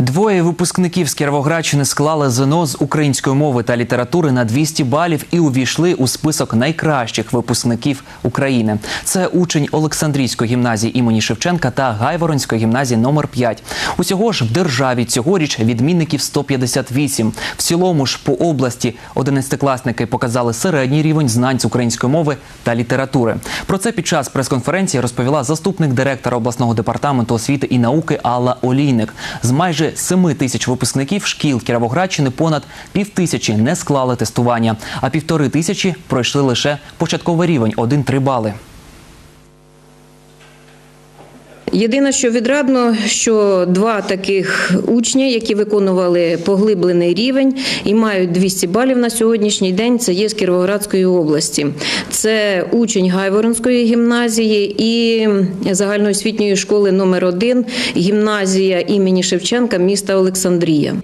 Двоє випускників з Кіровоградщини склали ЗНО з української мови та літератури на 200 балів і увійшли у список найкращих випускників України. Це учень Олександрійської гімназії імені Шевченка та Гайворонської гімназії номер 5. Усього ж в державі цьогоріч відмінників 158. В цілому ж по області 11-класники показали середній рівень знань з української мови та літератури. Про це під час прес-конференції розповіла заступник директора обласного департаменту освіти і науки Алла Олійник. З майже 7 тисяч випускників шкіл Кіровоградщини понад півтисячі не склали тестування, а півтори тисячі пройшли лише початковий рівень 1-3 бали. Єдине, що відрадно, що два таких учня, які виконували поглиблений рівень і мають 200 балів на сьогоднішній день, це є з Кіровоградської області. Це учень Гайворонської гімназії і загальноосвітньої школи номер 1 гімназія імені Шевченка міста Олександрія.